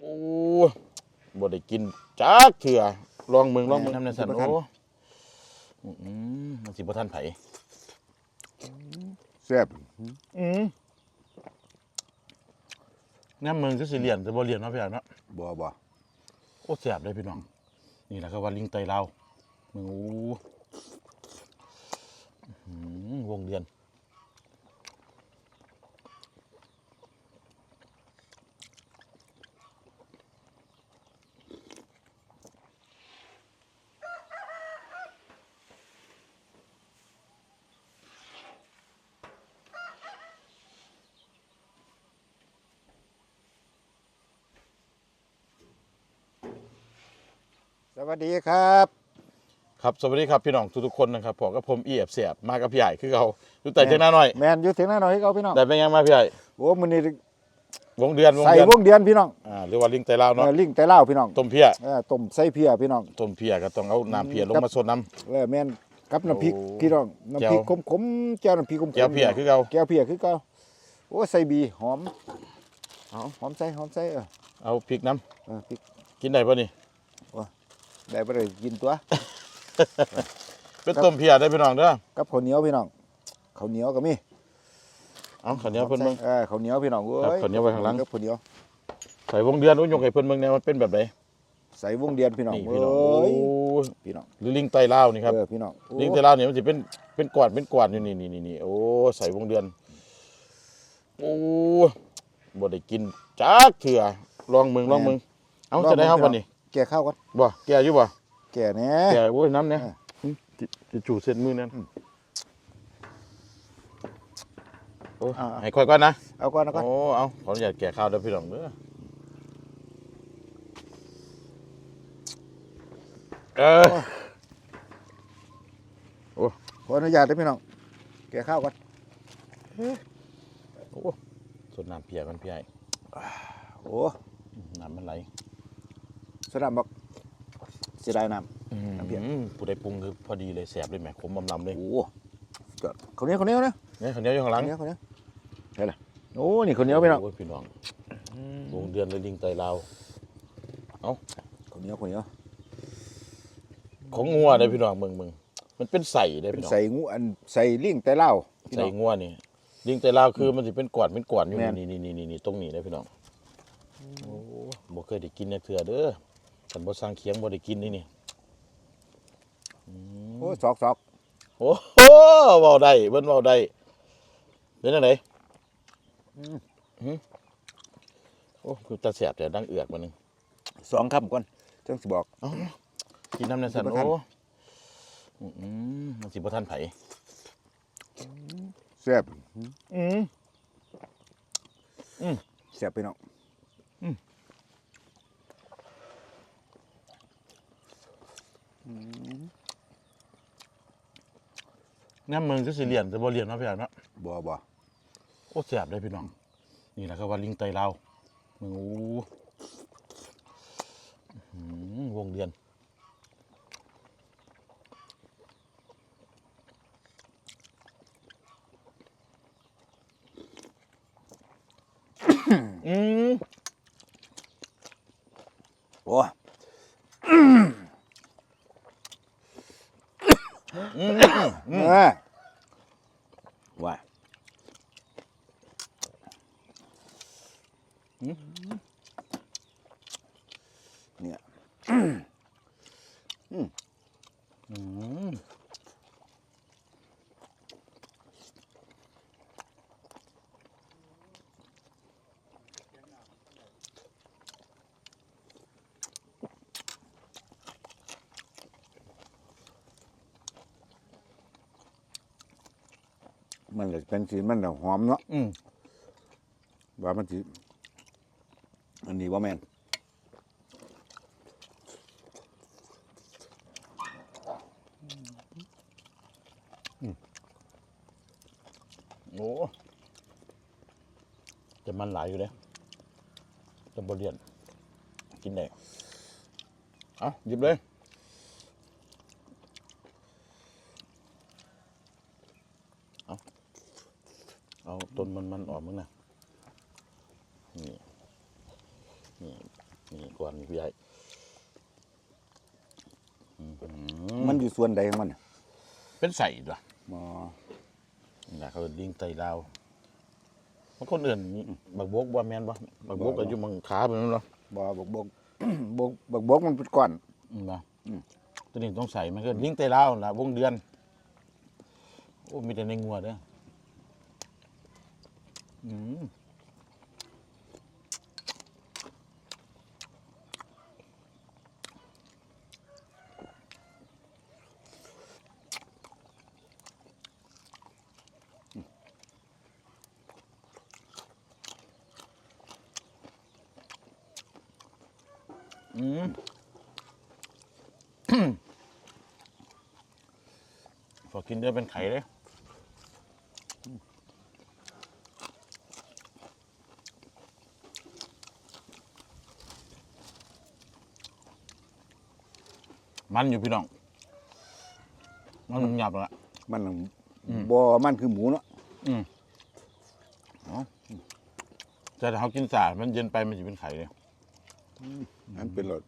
โอ้บ่ได้กินจักเถื่อลองมึงลองมึงทำในสันสิบ่ทันโอ้อืมมันสิบ่ทันไผแซ่บอืมแนี่มึงก็สิเรียนแต่บ่เรียนเนาะพี่อ่านเนาะบ่บ่โอ้แซ่บเลยพี่น้องนี่แหละครับว่าลิงไตเรามึงโอ้อื้อหือวงเรียน สวัสดีครับ ครับสวัสดีครับพี่น้องทุกๆคนนะครับผมกับผมเอียบเสียบมากับพี่ใหญ่คือเขาดูแต่เจ้าหน้าหน่อยแมนอยู่ถึงหน้าหน่อยให้เขาพี่น้องได้เป็นยังมาพี่ใหญ่โอ้มื้อนี้วงเดือนวงใส่เดือนวงเดือนพี่น้องอ่าหรือว่าลิงไตเราเนาะเออลิงแต่เล่าวพี่น้องต้มเพี้ยเออต้มใส่เพียพี่น้องต้มเพี้ยก็ต้องเอาน้ำเพี้ยลงมาสดน้เออแม่นกับน้ำพริกโอ้พี่น้องน้ำพริกแจ่วขมๆแจ่วน้ำพริกขมำๆแก้วเพี้ยคือเขาแก้วเพียคือเก่าโอ้ใส่บีหอมเอาหอมใส่หอมใส่เออเอาพริกน้เออพริกำกินได้ป่ะนี่ ได้บ่ได้กินตัว เป็นต้มเพี้ยได้พี่น้องเด้อกับข้าวเหนียวพี่น้องข้าวเหนียวก็มีเอาข้าวเหนียวเพิ่นหอเบิ่มงใส่เออข้าวเหนียวพี่น้องเอ้ครับยข้าวเหนียวไว้ข้างหลังกับข้าวเหนียวใส่วงเดือนอุ้ยยกให้เพิ่นเบิ่งแนวมันเป็นแบบไหนใส่วงเดือนพี่น้องนี่เอ้พี่น้องโอ้ยยพี่น้องหรือลิงไตลาวนี่ครับเออพี่น้องโอ้ลิงไตลาวเนี่ยมันจะเป็นเป็นกวาดเป็นกวาดอยู่นี่นี่นี่นี่โอ้ใส่วงเดือนโอ้บ่ได้กินจักเถื่อลองมึงลองมึงเอาจะได้เฮาบ่นี่ แก่ข้าวก่อนบ่แก่อยู่บ่แก่แน่แก่โอ้ยน้ำเนี่ยเออจิจะจูดเส้นมือนั่นโอ้อ่าให้ค่อยก่อนนะ เอาก่อนเอาก่อนโอ้เอาขออนุญาตแก่ข้าวเด้อพี่น้องเด้อเออขออนุญาตด้วยพี่น้องแก่ข้าวก่อนส่วนน้ำเพียมันพี่ใหญ่โอ้น้ำมันไหล สนามบอกเสียดายน้น้ำเพียอืมผู้ใดปรุงคือพอดีเลยแสบเลยแหมขมบำลำเลยำโอ้จอดข้าวเหนียวข้าวเหนียวนะเนี่ยข้าวเหนียวอยู่ข้างหลัข้างวเหนียวข้าวเหนียวใช่ละโอ้นี่ข้าวเหนียวพี่น้องโอ้พี่น้องวงเดือนเลยลิงไตลาวข้าวเหนียวข้าวเหนียวของงัวได้อพี่น้องเมืองเมืองมันเป็นใส่ได้อเป็นพี่น้องใส่งูอันใส่ลิงแต่เหล้าพี่ใส่น้อง งัวนี่ลิงไตลาวคือมันจะเป็นกวาดเป็นกวาดอยู่แม่น นี่นี่นี่นี่นี่ตรงนี้ได้อพี่น้องโอ้บ่เคยได้กินเนี่ยเถื่อเด้อ ฉันบ่สร้างเคียงบ่ได้กินนี่นี่โอ้ซอกซอกโอ้โหเว้าได้เบิ่นเว้าได้เป็นจังไดหืมโอ้คือตาแสบแต่ดังเอือกมาหนึงสองคำก่อนจังสิบอกเอ้ากินน้ำในสันสิบ่ทันโอ้อืมมันสิบ่ทันไผแซ่บอืมแซ่บพี่น้อง น้ำมึงก็สิเรียนแต่บ่เรียนเนาะพี่อ่านเนาะบ่บ่โอ้แสบเลยพี่น้อง นี่แหละครับว่าลิงไตเรามึงโอ้อื้อหือวงเรียนอืมโอ้ อืมเอ มันก็เป็นสีมันน่ะหอมเนาะอืมว่ามันสีอันนี้ว่าแมนโอ้แต่มันหลายอยู่เลยแต่บเรียนกินได้ เอาหยิบเลย เอา เอาต้นมันมันออกมึงนะนี่นี่นี่ก่อนนี่พี่ใหญ่อื้อหือมันอยู่ส่วนใดของมันน่ะเป็นใส่ด้วยอ๋อนี่แหละเขาลิงไตลาวบางคนอื่นนี่บักบกบ่แม่นบ่บักบกก็อยู่เมังขาเป็นนั่นเนาะบ่บกบกบกบกบกมันเป็นก้อนอืมบ่อืมตัวนี้ต้องใส่มันก็ลิงไตลาวล่ะวงเดือน โอ้มีแต่ในงัวเด้อ อืมอืมพอกินเดือเป็นไข่เลย มันอยู่พี่น้อง มันหยาบละมันอืม บ่มันคือหมูเนาะอืมเอาแต่ถ้าเขากินสาดมันเย็นไปมันจะเป็นไข่เลยมันเป็นรส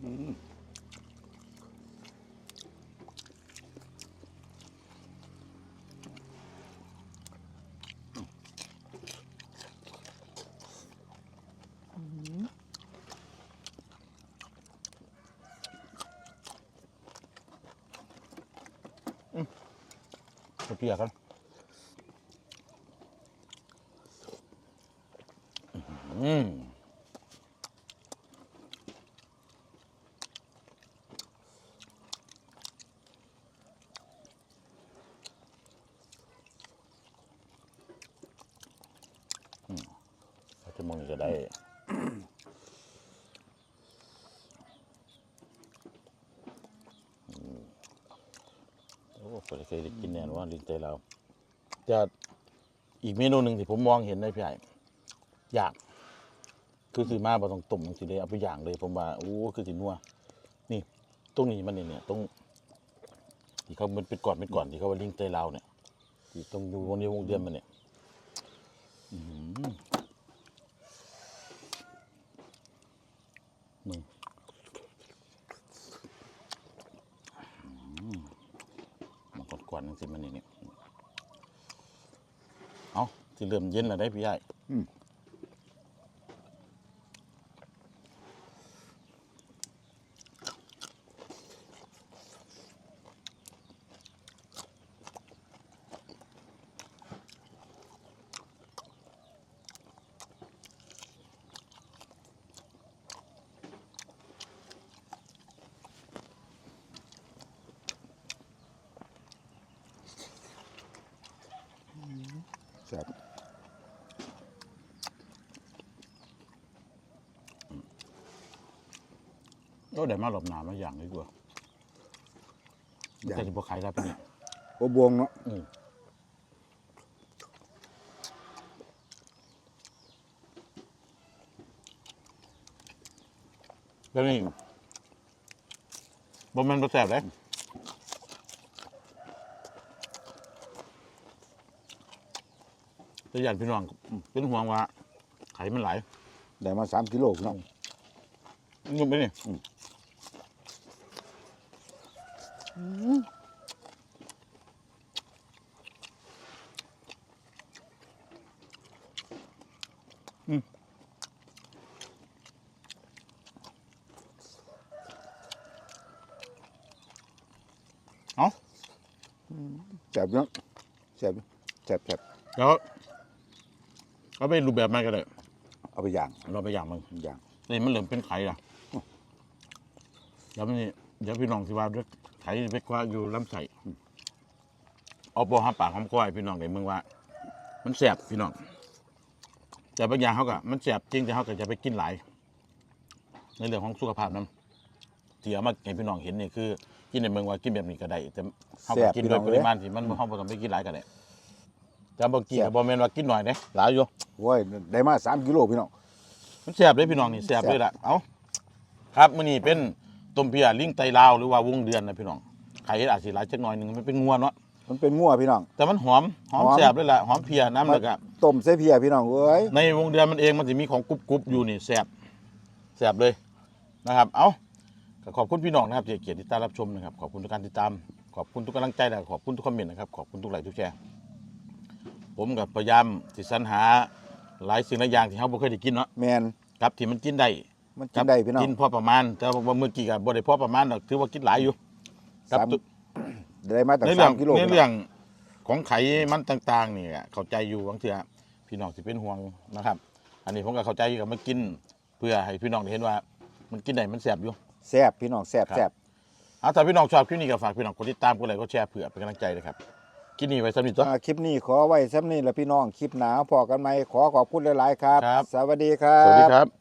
ไปเปียกกันอื จะมองจะได้ โอ้ผมเคยได้กินแน่นอนลิงเตเราจะอีกเมนูหนึ่งที่ผมมองเห็นในพี่ใหญ่อยางคือสีมาบ่ต้องต้มสิเลยเอาไปอย่างเลยผมว่าโอ้คือสีนัวนี่ตรงนี้มันเนี่ยเนี่ยตรงที่เขามันเป็นก่อนเป็นก่อนที่เขาว่าลิงเตเราเนี่ยที่ตรงดูวันนี้วงเดือนมันเนี่ย อืมง มันกดกวนจังสิมันนี่เนี่ย เอาที่เริ่มเย็นแล้วได้พี่ใหญ่ ก็ได้มาหลบหนามาอย่างดีกว่าอย่างแต่จะบอกขายได้ปะเนี่ยโอบวงเนาะอืมแล้วนี่บ่แมันประแสบเลยแต่ญาติพี่น้องเป็นห่วงว่าไขมันไหล ได้มาสามกิโลเนาะยุ่งไปนี่ อืมเอาแซ่บเนาะแซ่บแซ่บแซ่บแล้วเอาไปรูปแบบมาก็ได้เอาไปย่างเราไปอย่างมึงย่างนี่มันเริ่มเป็นไข่ละแล้วมันนี่เดี๋ยวพี่น้องสิว่าด้วย ไข่ไปกว่าอยู่ลำไส้เอาปอหาปากหอมคอยพี่น้องในเมืองว่า มันแสบพี่น้องแต่บางอย่างเขาก็มันแสบจริงแต่เขาก็จะไปกินหลายในเรื่องของสุขภาพนั้นที่เอามาให้พี่น้องเห็นนี่คือกินในเมืองว่ากินแบบนี้ก็ได้แต่เขาก็กินโดยปริมาณที่มันเขาบ่ต้องไปกินหลายก็ได้แต่บางกีก็บ่แม่นว่ากินหน่อยเด้หลายอยู่โอ้ยได้มาสามกิโลพี่น้องมันแซ่บเลยพี่น้องนี่แซ่บเลยล่ะเอ้าครับมื้อนี้เป็น ต้มเพียลิงไตลาวหรือว่าวงเดือนนะพี่น้องไข่อาจสิหลายจักหน่อยหนึงมันเป็นงัวเนาะมันเป็นงัวพี่น้อง แต่มันหอมหอมหอมแซ่บเลยล่ะหอมเพียน้ำแล้วก็ต้มใส่เพียพี่น้องเอ้ยในวงเดือนมันเองมันจะมีของกรุบกรุบอยู่นี่แซ่บแซ่บเลยนะครับ เอ้าก็ขอบคุณพี่น้องนะครับที่ให้เกียรติติดตามรับชมนะครับขอบคุณทุกการติดตาม ขอบคุณทุกกำลังใจและขอบคุณทุกคอมเมนต์นะครับขอบคุณทุกไลค์ทุกแชร์ผมกับพยายามที่สรรหาหลายสิ่งหลายอย่างที่เขาบ่เคยได้กินเนาะ แมนครับที่มันกินได้ มันกินได้พี่น้องกินพอประมาณ แต่ว่าเมื่อกี้ก็บ่ได้พอประมาณหรอกถือว่ากินหลายอยู่ครับสามได้มาตั้งในสาเรื่อมงกิโลในเรื่องของไขมันต่าง ๆ นี่เข้าใจอยู่บางเทื่อพี่น้องสิเป็นห่วงนะครับ อันนี้ผมก็เข้าใจอยู่กับมันกิน เพื่อให้พี่น้องได้เห็นว่า มันกินได้มันแซ่บอยู่แซ่บพี่น้องแซ่บครับแซ่บเอาถ้าพี่น้องชอบคลิปนี้ก็ฝากพี่น้องกดติดตามกดไลค์กดแชร์เผื่อเป็นกำลังใจเลยครับคลิปนี้ไว้สำหรับนี้ตัวอ่าคลิปนี้ขอไว้ซ้ำนี่แหละพี่น้องคลิปหนาพอกันไหมขอขอบคุณหลายๆครับครับสวัสดีครับ สวัสดีครับ